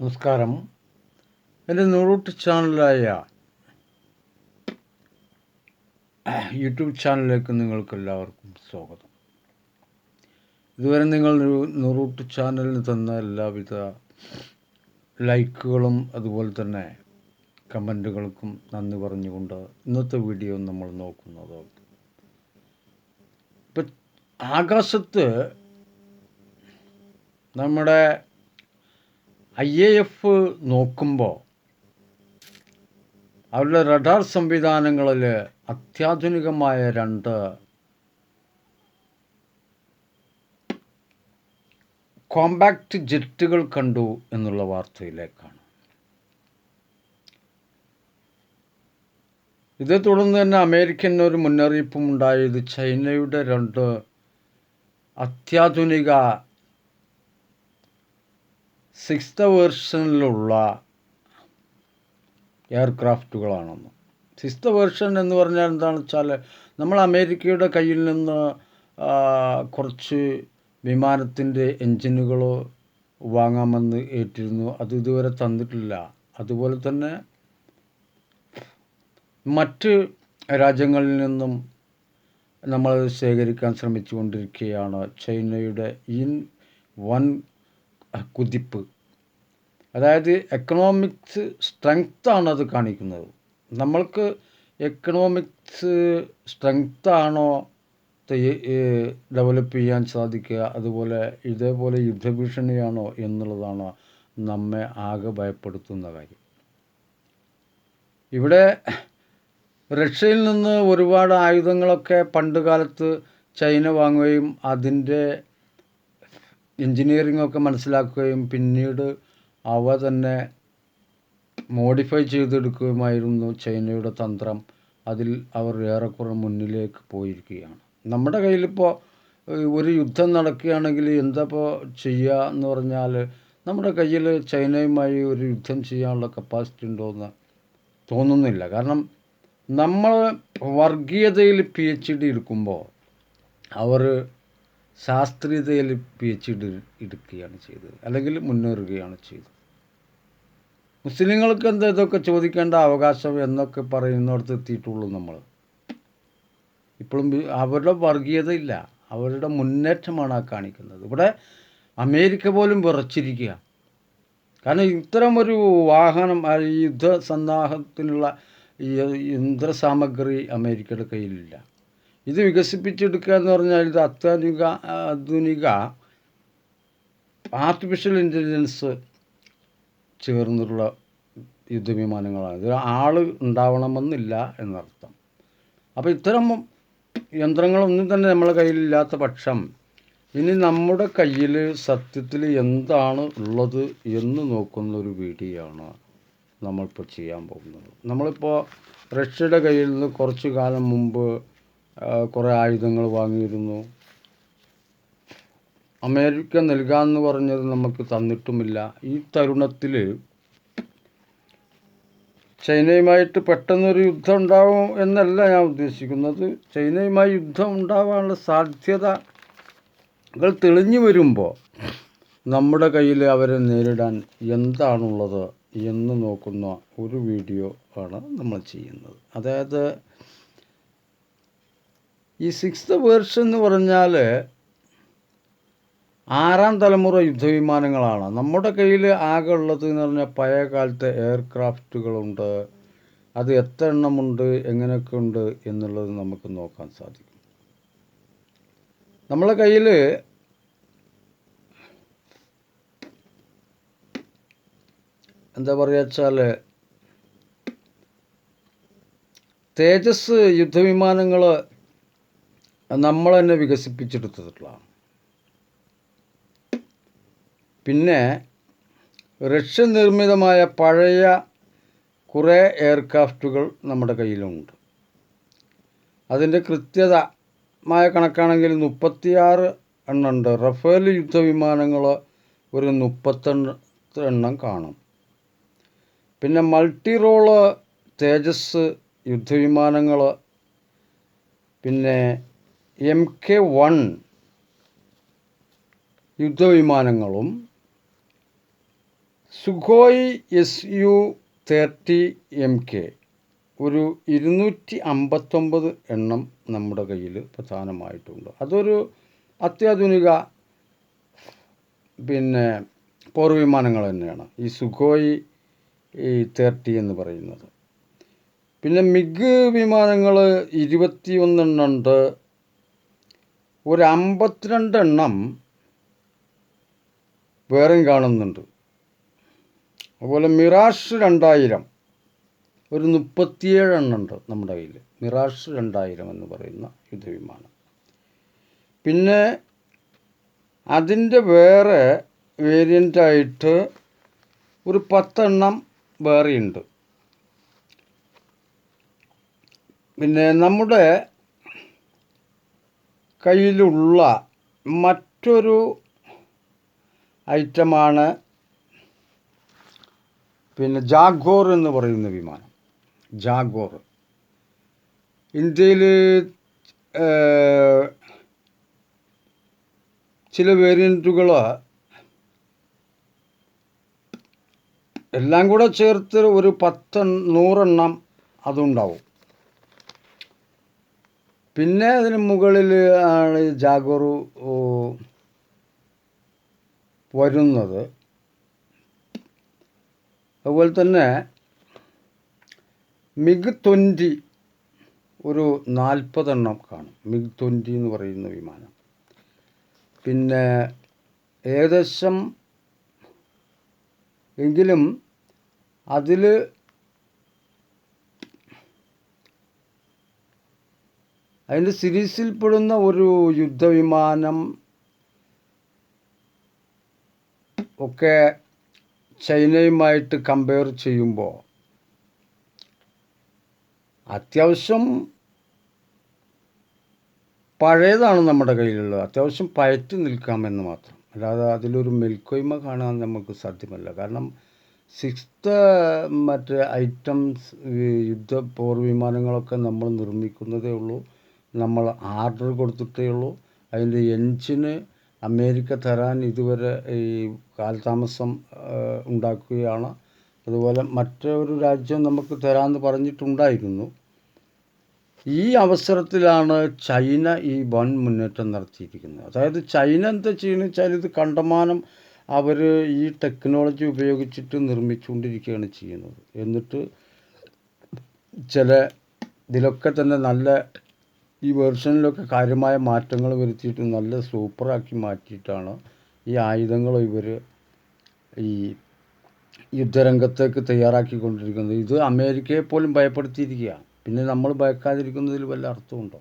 നമസ്കാരം. എന്റെ നൂറൂട്ട് ചാനലായ യൂട്യൂബ് ചാനലിലേക്ക് നിങ്ങൾക്ക് എല്ലാവർക്കും സ്വാഗതം. ഇതുവരെ നിങ്ങൾ നൂറൂട്ട് ചാനലിന് തന്ന എല്ലാവിധ ലൈക്കുകളും അതുപോലെ തന്നെ കമന്റുകൾക്കും നന്ദി പറഞ്ഞുകൊണ്ട് ഇന്നത്തെ വീഡിയോ നമ്മൾ നോക്കുന്നത്. ഇപ്പം ആകാശത്ത് നമ്മുടെ ഐ എ എഫ് നോക്കുമ്പോൾ അവരുടെ റഡാർ സംവിധാനങ്ങളിൽ അത്യാധുനികമായ രണ്ട് കോമ്പാക്റ്റ് ജെറ്റുകൾ കണ്ടു എന്നുള്ള വാർത്തയിലേക്കാണ്. ഇതേ തുടർന്ന് തന്നെ അമേരിക്കൻ ഒരു മുന്നറിയിപ്പും ഉണ്ടായത് ചൈനയുടെ രണ്ട് അത്യാധുനിക സിക്സ്ത് വേർഷനിലുള്ള എയർക്രാഫ്റ്റുകളാണെന്ന്. സിക്സ്ത് വേർഷൻ എന്ന് പറഞ്ഞാൽ എന്താണെന്ന് വെച്ചാൽ നമ്മൾ അമേരിക്കയുടെ കയ്യിൽ നിന്ന് കുറച്ച് വിമാനത്തിന്റെ എൻജിനുകൾ വാങ്ങാമെന്ന് ഏറ്റിരുന്നു. അത് ഇതുവരെ തന്നിട്ടില്ല. അതുപോലെ തന്നെ മറ്റ് രാജ്യങ്ങളിൽ നിന്നും നമ്മൾ ശേഖരിക്കാൻ ശ്രമിച്ചുകൊണ്ടിരിക്കുകയാണ്. ചൈനയുടെ ഇൻ വൻ കുതിപ്പ്. അതായത് എക്കണോമിക്സ് സ്ട്രെങ്ത്താണ് അത് കാണിക്കുന്നത്? നമ്മൾക്ക് എക്കണോമിക്സ് സ്ട്രെങ്ത്താണോ ഡെവലപ്പ് ചെയ്യാൻ സാധിക്കുക? അതുപോലെ ഇതേപോലെ യുദ്ധഭീഷണിയാണോ എന്നുള്ളതാണ് നമ്മെ ആകെ ഭയപ്പെടുത്തുന്ന കാര്യം. ഇവിടെ റഷ്യയിൽ നിന്ന് ഒരുപാട് ആയുധങ്ങളൊക്കെ പണ്ട് കാലത്ത് ചൈന വാങ്ങുകയും അതിന്റെ എൻജിനീയറിംഗ് ഒക്കെ മനസ്സിലാക്കുകയും പിന്നീട് അവ തന്നെ മോഡിഫൈ ചെയ്തെടുക്കുകയുമായിരുന്നു ചൈനയുടെ തന്ത്രം. അതിൽ അവർ ഏറെക്കുറെ മുന്നിലേക്ക് പോയിരിക്കുകയാണ്. നമ്മുടെ കയ്യിലിപ്പോൾ ഒരു യുദ്ധം നടക്കുകയാണെങ്കിൽ എന്താപ്പോൾ ചെയ്യുക എന്ന് പറഞ്ഞാൽ നമ്മുടെ കയ്യിൽ ചൈനയുമായി ഒരു യുദ്ധം ചെയ്യാനുള്ള കപ്പാസിറ്റി ഉണ്ടോയെന്ന് തോന്നുന്നില്ല. കാരണം നമ്മൾ വർഗീയതയിൽ പി എച്ച് ഡി എടുക്കുമ്പോൾ അവർ ശാസ്ത്രീയതയിൽ പി എച്ച് ഡി എടുക്കുകയാണ് ചെയ്തത്. അല്ലെങ്കിൽ മുന്നേറുകയാണ് ചെയ്തത്. മുസ്ലിങ്ങൾക്ക് എന്താ ഇതൊക്കെ ചോദിക്കേണ്ട അവകാശം എന്നൊക്കെ പറയുന്നിടത്ത് എത്തിയിട്ടുള്ളൂ നമ്മൾ. ഇപ്പോഴും അവരുടെ വർഗീയത ഇല്ല അവരുടെ മുന്നേറ്റമാണ് ആ കാണിക്കുന്നത്. ഇവിടെ അമേരിക്ക പോലും വിറച്ചിരിക്കുക. കാരണം ഇത്തരം ഒരു വാഹനം യുദ്ധ സന്നാഹത്തിനുള്ള യന്ത്രസാമഗ്രി അമേരിക്കയുടെ കയ്യിലില്ല. ഇത് വികസിപ്പിച്ചെടുക്കുക എന്ന് പറഞ്ഞാൽ ഇത് അത്യാധുനിക ആധുനിക ആർട്ടിഫിഷ്യൽ ഇന്റലിജൻസ് ചേർന്നിട്ടുള്ള യുദ്ധവിമാനങ്ങളാണ്. ഇത് ആൾ ഉണ്ടാവണമെന്നില്ല എന്നർത്ഥം. അപ്പോൾ ഇത്തരം യന്ത്രങ്ങളൊന്നും തന്നെ നമ്മളെ കയ്യിലില്ലാത്ത പക്ഷം ഇനി നമ്മുടെ കയ്യിൽ സത്യത്തിൽ എന്താണ് ഉള്ളത് എന്ന് നോക്കുന്ന ഒരു വീഡിയോ ആണ് നമ്മളിപ്പോൾ ചെയ്യാൻ പോകുന്നത്. നമ്മളിപ്പോൾ റഷ്യയുടെ കയ്യിൽ നിന്ന് കുറച്ച് കാലം മുമ്പ് കുറേ ആയുധങ്ങൾ വാങ്ങിയിരുന്നു. അമേരിക്ക നൽകാമെന്ന് പറഞ്ഞത് നമുക്ക് തന്നിട്ടുമില്ല. ഈ തരുണത്തിൽ ചൈനയുമായിട്ട് പെട്ടെന്നൊരു യുദ്ധം ഉണ്ടാവും എന്നല്ല ഞാൻ ഉദ്ദേശിക്കുന്നത്. ചൈനയുമായി യുദ്ധം ഉണ്ടാവാനുള്ള സാധ്യതകൾ തെളിഞ്ഞു വരുമ്പോൾ നമ്മുടെ കയ്യിൽ അവരെ നേരിടാൻ എന്താണുള്ളത് എന്ന് നോക്കുന്ന ഒരു വീഡിയോ ആണ് നമ്മൾ ചെയ്യുന്നത്. അതായത് ഈ സിക്സ്ത് വേർഷൻ എന്ന് പറഞ്ഞാൽ ആറാം തലമുറ യുദ്ധവിമാനങ്ങളാണ്. നമ്മുടെ കയ്യിൽ ആകെ ഉള്ളത് എന്ന് പറഞ്ഞാൽ പഴയ കാലത്തെ എയർക്രാഫ്റ്റുകളുണ്ട്. അത് എത്ര എണ്ണമുണ്ട് എങ്ങനെയൊക്കെ ഉണ്ട് എന്നുള്ളത് നമുക്ക് നോക്കാൻ സാധിക്കും. നമ്മളെ കയ്യിൽ എന്താ പറയുക വെച്ചാൽ തേജസ് യുദ്ധവിമാനങ്ങൾ നമ്മൾ തന്നെ വികസിപ്പിച്ചെടുത്തിട്ടുള്ളതാണ് പിന്നെ റഷ്യ നിർമ്മിതമായ പഴയ കുറേ എയർക്രാഫ്റ്റുകൾ നമ്മുടെ കയ്യിലുണ്ട്. അതിന്റെ കൃത്യതമായ കണക്കാണെങ്കിൽ മുപ്പത്തിയാറ് എണ്ണം ഉണ്ട് റഫേൽ യുദ്ധവിമാനങ്ങൾ ഒരു മുപ്പത്തെണ്ണം എണ്ണം കാണും. പിന്നെ മൾട്ടി റോൾ തേജസ് യുദ്ധവിമാനങ്ങൾ പിന്നെ M K one യുദ്ധവിമാനങ്ങളും Sukhoi S U thirty M K ഒരു ഇരുന്നൂറ്റി അമ്പത്തൊമ്പത് എണ്ണം നമ്മുടെ കയ്യിൽ പ്രധാനമായിട്ടുണ്ട്. അതൊരു അത്യാധുനിക പിന്നെ പോർവിമാനങ്ങൾ തന്നെയാണ്. ഈ സുഖോയ് ഈ തേർട്ടി എന്ന് പറയുന്നത്. പിന്നെ മിഗ് വിമാനങ്ങൾ ഇരുപത്തി ഒന്നെണ്ണുണ്ട് ഒരു അമ്പത്തിരണ്ട് എണ്ണം വേറെയും കാണുന്നുണ്ട്. അതുപോലെ മിറാഷ് രണ്ടായിരം. ഒരു മുപ്പത്തിയേഴ് എണ്ണം ഉണ്ട് നമ്മുടെ കയ്യിൽ മിറാഷ് രണ്ടായിരം എന്ന് പറയുന്ന യുദ്ധവിമാനം. പിന്നെ അതിന്റെ വേറെ വേരിയന്റായിട്ട് ഒരു പത്തെണ്ണം വേറെയുണ്ട്. പിന്നെ നമ്മുടെ കയ്യിലുള്ള മറ്റൊരു ഐറ്റമാണ് പിന്നെ ജാഗോർ എന്ന് പറയുന്ന വിമാനം. ജാഗോർ. ഇന്ത്യയിൽ ചില വേരിയന്റുകൾ എല്ലാം കൂടെ ചേർത്ത് ഒരു പത്ത് നൂറെണ്ണം അതുണ്ടാവും. പിന്നെ അതിന് മുകളിൽ ആണ് ജാഗോറു വരുന്നത്. അതുപോലെ തന്നെ മിഗ് ട്വന്റി ഒരു നാൽപ്പതെണ്ണം കാണും. മിഗ് ട്വന്റി എന്ന് പറയുന്ന വിമാനം. പിന്നെ ഏകദേശം എങ്കിലും അതിൽ അതിന്റെ സീരീസിൽപ്പെടുന്ന ഒരു യുദ്ധവിമാനം ഒക്കെ ചൈനയുമായിട്ട് കമ്പയർ ചെയ്യുമ്പോൾ അത്യാവശ്യം പഴയതാണ് നമ്മുടെ കയ്യിലുള്ളത്. അത്യാവശ്യം പയറ്റി നിൽക്കാമെന്ന് മാത്രം. അല്ലാതെ അതിലൊരു മെൽക്കൊയ്മ കാണാൻ നമുക്ക് സാധ്യമല്ല. കാരണം സിക്സ്ത് മറ്റ് ഐറ്റംസ് യുദ്ധ പോർ വിമാനങ്ങളൊക്കെ നമ്മൾ നിർമ്മിക്കുന്നതേ ഉള്ളൂ. നമ്മൾ ആർഡർ കൊടുത്തിട്ടേ ഉള്ളൂ. അതിന്റെ എൻജിന് അമേരിക്ക തരാൻ ഇതുവരെ ഈ കാലതാമസം ഉണ്ടാക്കുകയാണ്. അതുപോലെ മറ്റൊരു രാജ്യം നമുക്ക് തരാമെന്ന് പറഞ്ഞിട്ടുണ്ടായിരുന്നു. ഈ അവസരത്തിലാണ് ചൈന ഈ വൻ മുന്നേറ്റം നടത്തിയിരിക്കുന്നത്. അതായത് ചൈന എന്താ ചെയ്യുന്നത് വെച്ചാൽ ഇത് കണ്ടമാനം അവർ ഈ ടെക്നോളജി ഉപയോഗിച്ചിട്ട് നിർമ്മിച്ചുകൊണ്ടിരിക്കുകയാണ് ചെയ്യുന്നത്. എന്നിട്ട് ചില ഇതിലൊക്കെ തന്നെ നല്ല ഈ വേർഷനിലൊക്കെ കാര്യമായ മാറ്റങ്ങൾ വരുത്തിയിട്ട് നല്ല സൂപ്പറാക്കി മാറ്റിയിട്ടാണ് ഈ ആയുധങ്ങൾ ഇവർ ഈ യുദ്ധരംഗത്തേക്ക് തയ്യാറാക്കിക്കൊണ്ടിരിക്കുന്നത്. ഇത് അമേരിക്കയെ പോലും ഭയപ്പെടുത്തിയിരിക്കുകയാണ് പിന്നെ നമ്മൾ ഭയക്കാതിരിക്കുന്നതിൽ വല്ല അർത്ഥമുണ്ടോ?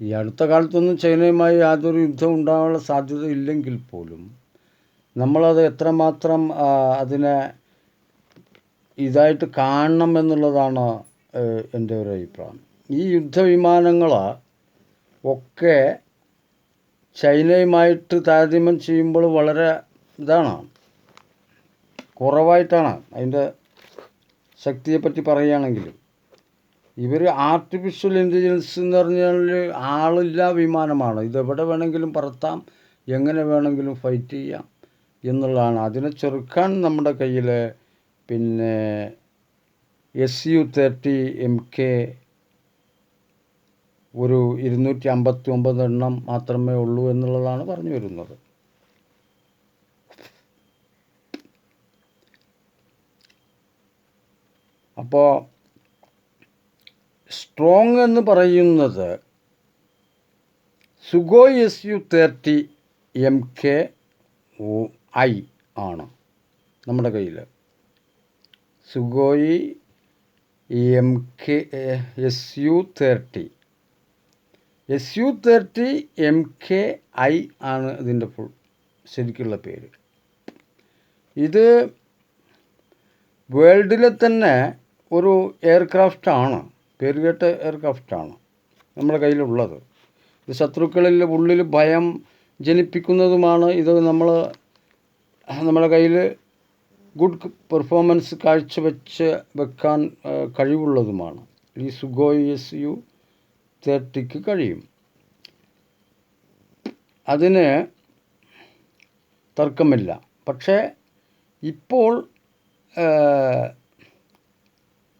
ഈ അടുത്ത കാലത്തൊന്നും ചൈനയുമായി യാതൊരു യുദ്ധം ഉണ്ടാകാനുള്ള സാധ്യത ഇല്ലെങ്കിൽ പോലും നമ്മളത് എത്രമാത്രം അതിനെ ഇതായിട്ട് കാണണം എന്നുള്ളതാണ് എന്റെ ഒരു അഭിപ്രായം. ഈ യുദ്ധവിമാനങ്ങൾ ഒക്കെ ചൈനയുമായിട്ട് താരതമ്യം ചെയ്യുമ്പോൾ വളരെ ഇതാണ്. കുറവായിട്ടാണ്. അതിന്റെ ശക്തിയെപ്പറ്റി പറയുകയാണെങ്കിൽ ഇവർ ആർട്ടിഫിഷ്യൽ ഇന്റലിജൻസ് എന്ന് പറഞ്ഞാൽ ആളില്ല വിമാനമാണ്. ഇതെവിടെ വേണമെങ്കിലും പറത്താം എങ്ങനെ വേണമെങ്കിലും ഫൈറ്റ് ചെയ്യാം എന്നുള്ളതാണ്. അതിനെ ചെറുക്കാൻ നമ്മുടെ കയ്യിൽ പിന്നെ S U thirty M K ഒരു ഇരുന്നൂറ്റി അമ്പത്തി ഒമ്പത് എണ്ണം മാത്രമേ ഉള്ളൂ എന്നുള്ളതാണ് പറഞ്ഞു വരുന്നത്. അപ്പോൾ സ്ട്രോങ് എന്ന് പറയുന്നത് Sukhoi S U thirty M K I ആണ് നമ്മുടെ കയ്യിൽ Sukhoi M K S U thirty. S U thirty M K I ആണ് ഇതിന്റെ ഫുൾ ശരിക്കുള്ള പേര്. ഇത് വേൾഡിലെ തന്നെ ഒരു എയർക്രാഫ്റ്റാണ് പേരുകേട്ട എയർക്രാഫ്റ്റാണ് നമ്മുടെ കയ്യിലുള്ളത്. ഇത് ശത്രുക്കളിൽ ഉള്ളിൽ ഭയം ജനിപ്പിക്കുന്നതുമാണ് ഇത് നമ്മൾ നമ്മുടെ കയ്യിൽ ഗുഡ് പെർഫോമൻസ് കാഴ്ചവെച്ച് വെക്കാൻ കഴിവുള്ളതുമാണ്. ഈ സുഗോയ് എസ് യു തേർട്ടിക്ക് കഴിയും. അതിന് തർക്കമില്ല. പക്ഷേ ഇപ്പോൾ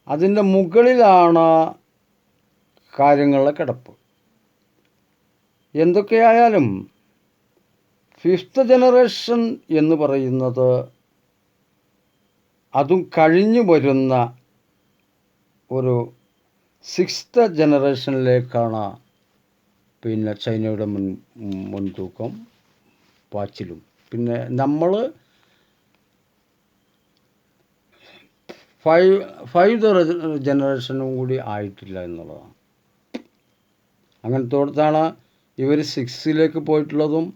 അതിന്റെ മുകളിലാണ് കാര്യങ്ങളുടെ കിടപ്പ്. എന്തൊക്കെയായാലും ഫിഫ്ത്ത് ജനറേഷൻ എന്ന് പറയുന്നത് അതും കഴിഞ്ഞു വരുന്ന ഒരു സിക്സ്ത് ജനറേഷനിലേക്കാണ് പിന്നെ ചൈനയുടെ മുൻ മുൻതൂക്കം വാച്ചിലും പിന്നെ നമ്മൾ ഫൈവ് ഫൈവ് ജനറേഷനും കൂടി ആയിട്ടില്ല എന്നുള്ളതാണ്. അങ്ങനത്തോടത്താണ് ഇവർ സിക്സിലേക്ക് പോയിട്ടുള്ളതും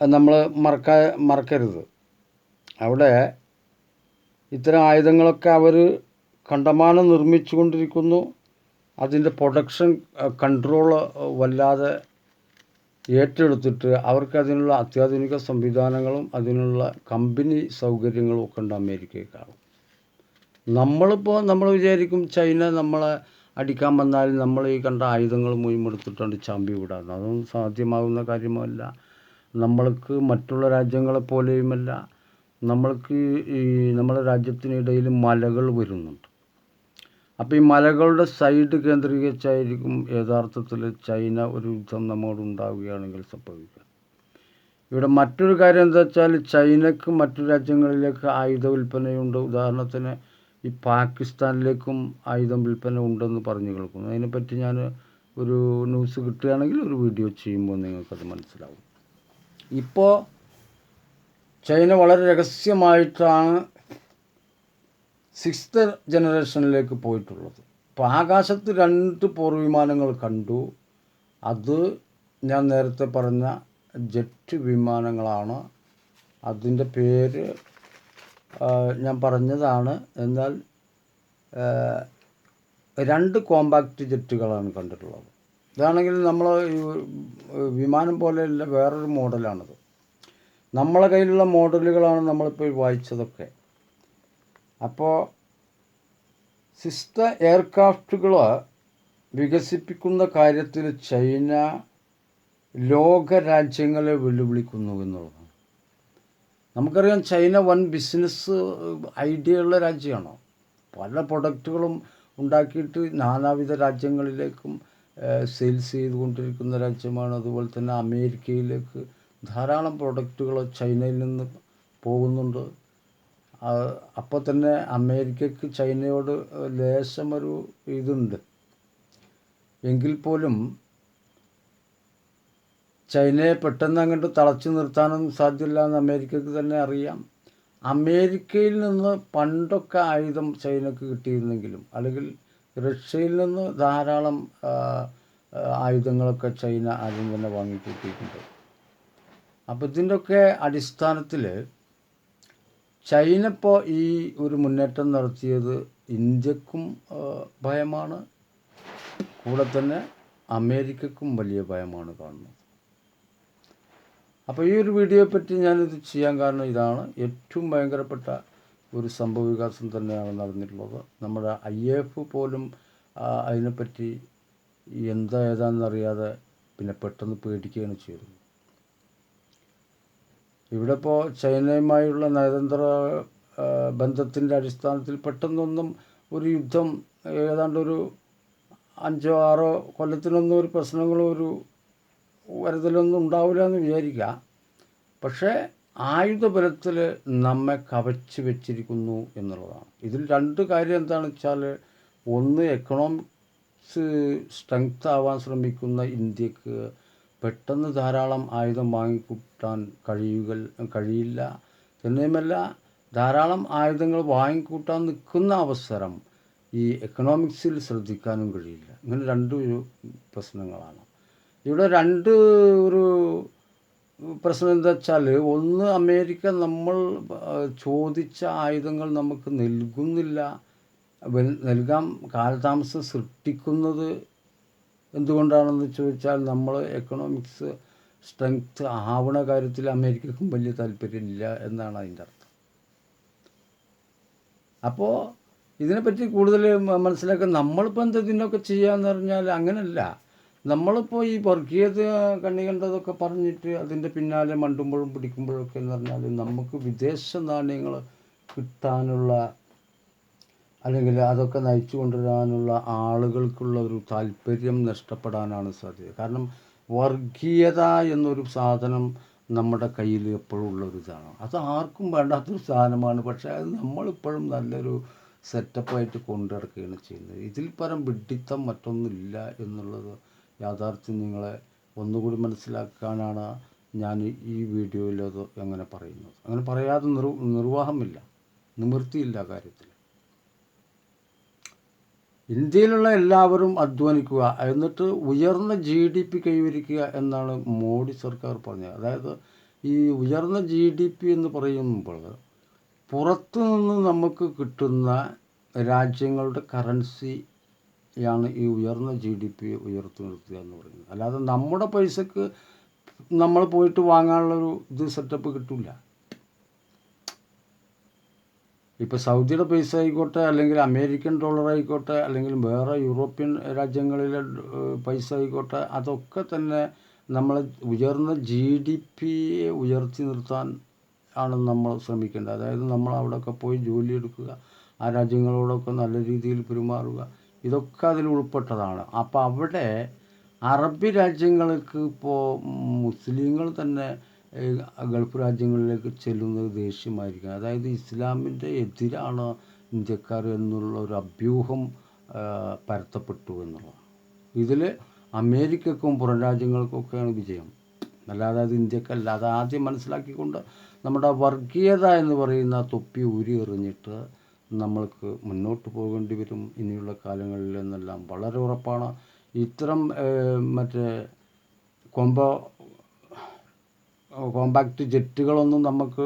നമ്മൾ മറക്കാ മറക്കരുത്. അവിടെ ഇത്തരം ആയുധങ്ങളൊക്കെ അവർ കണ്ടമാനം നിർമ്മിച്ചു കൊണ്ടിരിക്കുന്നു അതിന്റെ പ്രൊഡക്ഷൻ കൺട്രോൾ വല്ലാതെ ഏറ്റെടുത്തിട്ട് അവർക്ക് അതിനുള്ള അത്യാധുനിക സംവിധാനങ്ങളും അതിനുള്ള കമ്പനി സൗകര്യങ്ങളും ഒക്കെ ഉണ്ട് അമേരിക്കയ്ക്കാണ് നമ്മളിപ്പോൾ നമ്മൾ വിചാരിക്കും ചൈന നമ്മളെ അടിക്കാൻ വന്നാൽ നമ്മൾ ഈ കണ്ട ആയുധങ്ങൾ മുഴുവൻ എടുത്തിട്ടുണ്ട് ചാമ്പി വിടാന്ന് അതൊന്നും സാധ്യമാകുന്ന കാര്യമല്ല. നമ്മൾക്ക് മറ്റുള്ള രാജ്യങ്ങളെ പോലെയുമല്ല നമ്മൾക്ക് ഈ നമ്മുടെ രാജ്യത്തിനിടയിൽ മലകൾ വരുന്നുണ്ട്. അപ്പോൾ ഈ മലകളുടെ സൈഡ് കേന്ദ്രീകരിച്ചായിരിക്കും യഥാർത്ഥത്തിൽ ചൈന ഒരു യുദ്ധം നമ്മോട് ഉണ്ടാവുകയാണെങ്കിൽ സംഭവിക്കുക. ഇവിടെ മറ്റൊരു കാര്യം എന്താ വെച്ചാൽ ചൈനക്ക് മറ്റു രാജ്യങ്ങളിലേക്ക് ആയുധ വിൽപ്പനയുണ്ട്. ഉദാഹരണത്തിന് ഈ പാകിസ്ഥാനിലേക്കും ആയുധം വിൽപ്പന ഉണ്ടെന്ന് പറഞ്ഞു കേൾക്കുന്നു. അതിനെപ്പറ്റി ഞാൻ ഒരു ന്യൂസ് കിട്ടുകയാണെങ്കിൽ ഒരു വീഡിയോ ചെയ്യുമ്പോൾ നിങ്ങൾക്കത് മനസ്സിലാവും. ഇപ്പോൾ ചൈന വളരെ രഹസ്യമായിട്ടാണ് സിക്സ്ത് ജനറേഷനിലേക്ക് പോയിട്ടുള്ളത്. അപ്പോൾ ആകാശത്ത് രണ്ട് പോർവിമാനങ്ങൾ കണ്ടു. അത് ഞാൻ നേരത്തെ പറഞ്ഞ ജെറ്റ് വിമാനങ്ങളാണ്. അതിന്റെ പേര് ഞാൻ പറഞ്ഞതാണ്. എന്നാൽ രണ്ട് കോമ്പാക്റ്റ് ജെറ്റുകളാണ് കണ്ടിട്ടുള്ളത്. ഇതാണെങ്കിൽ നമ്മൾ വിമാനം പോലെയല്ല വേറൊരു മോഡലാണത്. നമ്മളെ കയ്യിലുള്ള മോഡലുകളാണ് നമ്മളിപ്പോൾ വായിച്ചതൊക്കെ. അപ്പോൾ സിസ്റ്റ എയർക്രാഫ്റ്റുകൾ വികസിപ്പിക്കുന്ന കാര്യത്തിൽ ചൈന ലോക ലോകരാജ്യങ്ങളെ വെല്ലുവിളിക്കുന്നു എന്നുള്ളതാണ്. നമുക്കറിയാം ചൈന വൻ ബിസിനസ് ഐഡിയ ഉള്ള രാജ്യമാണ്? പല പ്രൊഡക്റ്റുകളും ഉണ്ടാക്കിയിട്ട് നാനാവിധ രാജ്യങ്ങളിലേക്കും സെയിൽസ് ചെയ്തുകൊണ്ടിരിക്കുന്ന രാജ്യമാണ് അതുപോലെ തന്നെ അമേരിക്കയിലേക്ക് ധാരാളം പ്രൊഡക്റ്റുകൾ ചൈനയിൽ നിന്ന് പോകുന്നുണ്ട്. അപ്പോൾ തന്നെ അമേരിക്കയ്ക്ക് ചൈനയോട് ലേശം ഒരു ഇതുണ്ട്. എങ്കിൽ പോലും ചൈനയെ പെട്ടെന്ന് അങ്ങോട്ട് തളച്ചു നിർത്താനൊന്നും സാധ്യമില്ല എന്ന് അമേരിക്കയ്ക്ക് തന്നെ അറിയാം. അമേരിക്കയിൽ നിന്ന് പണ്ടൊക്കെ ആയുധം ചൈനക്ക് കിട്ടിയിരുന്നെങ്കിലും അല്ലെങ്കിൽ റഷ്യയിൽ നിന്ന് ധാരാളം ആയുധങ്ങളൊക്കെ ചൈന ആദ്യം തന്നെ വാങ്ങിക്കൂട്ടിയിട്ടുണ്ട്. അപ്പോൾ ഇതിന്റെയൊക്കെ അടിസ്ഥാനത്തിൽ ചൈന ഇപ്പോൾ ഈ ഒരു മുന്നേറ്റം നടത്തിയത് ഇന്ത്യക്കും ഭയമാണ്. കൂടെ തന്നെ അമേരിക്കക്കും വലിയ ഭയമാണ് കാണുന്നത്. അപ്പോൾ ഈ ഒരു വീഡിയോയെ പറ്റി ഞാനിത് ചെയ്യാൻ കാരണം ഇതാണ്. ഏറ്റവും ഭയങ്കരപ്പെട്ട ഒരു സംഭവ വികാസം തന്നെയാണ് നടന്നിട്ടുള്ളത്. നമ്മുടെ ഐ എഫ് പോലും അതിനെപ്പറ്റി എന്താ ഏതാണെന്നറിയാതെ പിന്നെ പെട്ടെന്ന് പേടിക്കുകയാണ് ചെയ്തത് ഇവിടെ ഇപ്പോൾ ചൈനയുമായുള്ള നയതന്ത്ര ബന്ധത്തിന്റെ അടിസ്ഥാനത്തിൽ പെട്ടെന്നൊന്നും ഒരു യുദ്ധം ഏതാണ്ടൊരു അഞ്ചോ ആറോ കൊല്ലത്തിനൊന്നും ഒരു പ്രശ്നങ്ങളോ ഒരു വരുതലൊന്നും ഉണ്ടാവില്ല എന്ന് വിചാരിക്കുക പക്ഷേ ആയുധബലത്തിൽ നമ്മെ കവച്ച് വെച്ചിരിക്കുന്നു എന്നുള്ളതാണ്. ഇതിൽ രണ്ട് കാര്യം എന്താണെന്ന് വെച്ചാൽ ഒന്ന് എക്കണോമിക്സ് സ്ട്രെങ്ത് ആവാൻ ശ്രമിക്കുന്ന ഇന്ത്യയ്ക്ക് പെട്ടെന്ന് ധാരാളം ആയുധം വാങ്ങിക്കൂട്ടാൻ കഴിയുക കഴിയില്ല. തന്നെയുമല്ല ധാരാളം ആയുധങ്ങൾ വാങ്ങിക്കൂട്ടാൻ നിൽക്കുന്ന അവസരം ഈ എക്കണോമിക്സിൽ ശ്രദ്ധിക്കാനും കഴിയില്ല. ഇങ്ങനെ രണ്ട് പ്രശ്നങ്ങളാണ്. ഇവിടെ രണ്ട് ഒരു പ്രശ്നം എന്താ വെച്ചാൽ ഒന്ന് അമേരിക്ക നമ്മൾ ചോദിച്ച ആയുധങ്ങൾ നമുക്ക് നൽകുന്നില്ല. നൽകാൻ കാലതാമസം സൃഷ്ടിക്കുന്നത് എന്തുകൊണ്ടാണെന്ന് ചോദിച്ചാൽ നമ്മൾ എക്കണോമിക്സ് സ്ട്രെങ്ത് ആവണ കാര്യത്തിൽ അമേരിക്കക്കും വലിയ താല്പര്യമില്ല എന്നാണ് അതിന്റെ അർത്ഥം. അപ്പോൾ ഇതിനെപ്പറ്റി കൂടുതൽ മനസ്സിലാക്കാൻ നമ്മളിപ്പോൾ എന്ത് ഇതിനൊക്കെ ചെയ്യാന്ന് പറഞ്ഞാൽ അങ്ങനല്ല. നമ്മളിപ്പോൾ ഈ വർഗീയത കണ്ണി കണ്ടതൊക്കെ പറഞ്ഞിട്ട് അതിന്റെ പിന്നാലെ മണ്ടുമ്പോഴും പിടിക്കുമ്പോഴൊക്കെ എന്ന് പറഞ്ഞാൽ നമുക്ക് വിദേശ നാണ്യങ്ങൾ കിട്ടാനുള്ള അല്ലെങ്കിൽ അതൊക്കെ നയിച്ചു കൊണ്ടുവരാനുള്ള ആളുകൾക്കുള്ള ഒരു താല്പര്യം നഷ്ടപ്പെടാനാണ് സാധ്യത. കാരണം വർഗീയത എന്നൊരു സാധനം നമ്മുടെ കയ്യിൽ എപ്പോഴും ഉള്ളൊരു ഇതാണ്. അത് ആർക്കും വേണ്ടാത്തൊരു സാധനമാണ്. പക്ഷേ അത് നമ്മളിപ്പോഴും നല്ലൊരു സെറ്റപ്പായിട്ട് കൊണ്ടു നടക്കുകയാണ് ചെയ്യുന്നത്. ഇതിൽ പരം വിഡ്ഢിത്തം മറ്റൊന്നുമില്ല എന്നുള്ളത് യാഥാർത്ഥ്യം നിങ്ങളെ ഒന്നുകൂടി മനസ്സിലാക്കാനാണ് ഞാൻ ഈ വീഡിയോയിൽ അത് അങ്ങനെ പറയുന്നത്. അങ്ങനെ പറയാതെ നിർ നിർവാഹമില്ല. നിവൃത്തിയില്ല കാര്യത്തിൽ. ഇന്ത്യയിലുള്ള എല്ലാവരും അധ്വാനിക്കുക എന്നിട്ട് ഉയർന്ന ജി ഡി പി കൈവരിക്കുക എന്നാണ് മോഡി സർക്കാർ പറഞ്ഞത്. അതായത് ഈ ഉയർന്ന ജി ഡി പി എന്ന് പറയുമ്പോൾ പുറത്തു നിന്ന് നമുക്ക് കിട്ടുന്ന രാജ്യങ്ങളുടെ കറൻസിയാണ് ഈ ഉയർന്ന ജി ഡി പി ഉയർത്തി നിർത്തുക എന്ന് പറയുന്നത്. അല്ലാതെ നമ്മുടെ പൈസക്ക് നമ്മൾ പോയിട്ട് വാങ്ങാനുള്ളൊരു ഇത് സെറ്റപ്പ് കിട്ടില്ല ഇപ്പോൾ സൗദിയുടെ പൈസ ആയിക്കോട്ടെ അല്ലെങ്കിൽ അമേരിക്കൻ ഡോളർ ആയിക്കോട്ടെ അല്ലെങ്കിൽ വേറെ യൂറോപ്യൻ രാജ്യങ്ങളിലെ പൈസ ആയിക്കോട്ടെ അതൊക്കെ തന്നെ നമ്മൾ ഉയർന്ന ജി ഡി പിയെ ഉയർത്തി നിർത്താൻ ആണ് നമ്മൾ ശ്രമിക്കേണ്ടത്. അതായത് നമ്മൾ അവിടെയൊക്കെ പോയി ജോലിയെടുക്കുക ആ രാജ്യങ്ങളോടൊക്കെ നല്ല രീതിയിൽ പെരുമാറുക ഇതൊക്കെ അതിൽ ഉൾപ്പെട്ടതാണ്. അപ്പോൾ അവിടെ അറബി രാജ്യങ്ങൾക്ക് ഇപ്പോൾ മുസ്ലിങ്ങൾ തന്നെ ഗൾഫ് രാജ്യങ്ങളിലേക്ക് ചെല്ലുന്നത് ദേഷ്യമായിരിക്കും. അതായത് ഇസ്ലാമിന്റെ എതിരാണ് ഇന്ത്യക്കാർ എന്നുള്ള ഒരു അഭ്യൂഹം പരത്തപ്പെട്ടു എന്നുള്ളതാണ്. ഇതിൽ അമേരിക്കക്കും പുറം രാജ്യങ്ങൾക്കൊക്കെയാണ് വിജയം. അല്ലാതെ അത് ഇന്ത്യക്കല്ല. അത് ആദ്യം മനസ്സിലാക്കിക്കൊണ്ട് നമ്മുടെ വർഗീയത എന്ന് പറയുന്ന തൊപ്പി ഊരി എറിഞ്ഞിട്ട് നമ്മൾക്ക് മുന്നോട്ട് പോകേണ്ടി വരും ഇനിയുള്ള കാലങ്ങളിൽ എന്നെല്ലാം വളരെ ഉറപ്പാണ്. ഇത്തരം മറ്റേ കൊമ്പോ കോമ്പാക്റ്റ് ജെറ്റുകളൊന്നും നമുക്ക്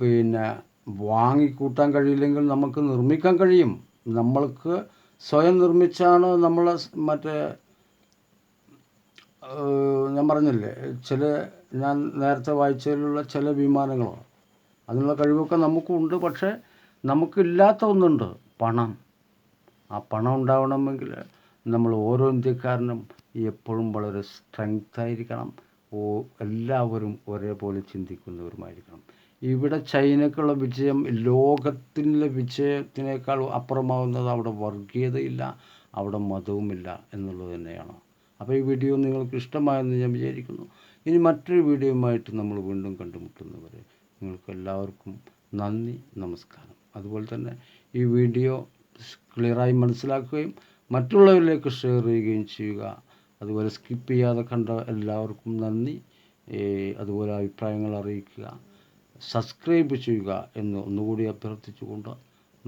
പിന്നെ വാങ്ങിക്കൂട്ടാൻ കഴിയില്ലെങ്കിൽ നമുക്ക് നിർമ്മിക്കാൻ കഴിയും. നമ്മൾക്ക് സ്വയം നിർമ്മിച്ചാണ് നമ്മൾ മറ്റേ ഞാൻ പറഞ്ഞില്ലേ ചില ഞാൻ നേരത്തെ വായിച്ചതിലുള്ള ചില വിമാനങ്ങളോ. അതിനുള്ള കഴിവൊക്കെ നമുക്കുണ്ട്. പക്ഷേ നമുക്കില്ലാത്ത ഒന്നുണ്ട് പണം. ആ പണം ഉണ്ടാവണമെങ്കിൽ നമ്മൾ ഓരോ ഇന്ത്യക്കാരനും എപ്പോഴും വളരെ സ്ട്രെങ്ത് ആയിരിക്കണം. ഓ എല്ലാവരും ഒരേപോലെ ചിന്തിക്കുന്നവരുമായിരിക്കണം. ഇവിടെ ചൈനക്കുള്ള വിജയം ലോകത്തിലെ വിജയത്തിനേക്കാൾ അപ്പുറമാവുന്നത് അവിടെ വർഗീയതയില്ല അവിടെ മതവുമില്ല എന്നുള്ളത് തന്നെയാണ്. അപ്പോൾ ഈ വീഡിയോ നിങ്ങൾക്ക് ഇഷ്ടമായെന്ന് ഞാൻ വിചാരിക്കുന്നു. ഇനി മറ്റൊരു വീഡിയോയുമായിട്ട് നമ്മൾ വീണ്ടും കണ്ടുമുട്ടുന്നവരെ നിങ്ങൾക്ക് എല്ലാവർക്കും നന്ദി നമസ്കാരം. അതുപോലെ തന്നെ ഈ വീഡിയോ ക്ലിയറായി മനസ്സിലാക്കുകയും മറ്റുള്ളവരിലേക്ക് ഷെയർ ചെയ്യുകയും ചെയ്യുക. അതുപോലെ സ്കിപ്പ് ചെയ്യാതെ കണ്ട എല്ലാവർക്കും നന്ദി. അതുപോലെ അഭിപ്രായങ്ങൾ അറിയിക്കുക. സബ്സ്ക്രൈബ് ചെയ്യുക എന്ന് ഒന്നുകൂടി അഭ്യർത്ഥിച്ചുകൊണ്ട്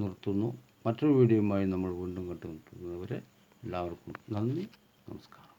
നിർത്തുന്നു. മറ്റൊരു വീഡിയോയുമായി നമ്മൾ വീണ്ടും കണ്ടുമുട്ടുന്നവരെ എല്ലാവർക്കും നന്ദി. നമസ്കാരം.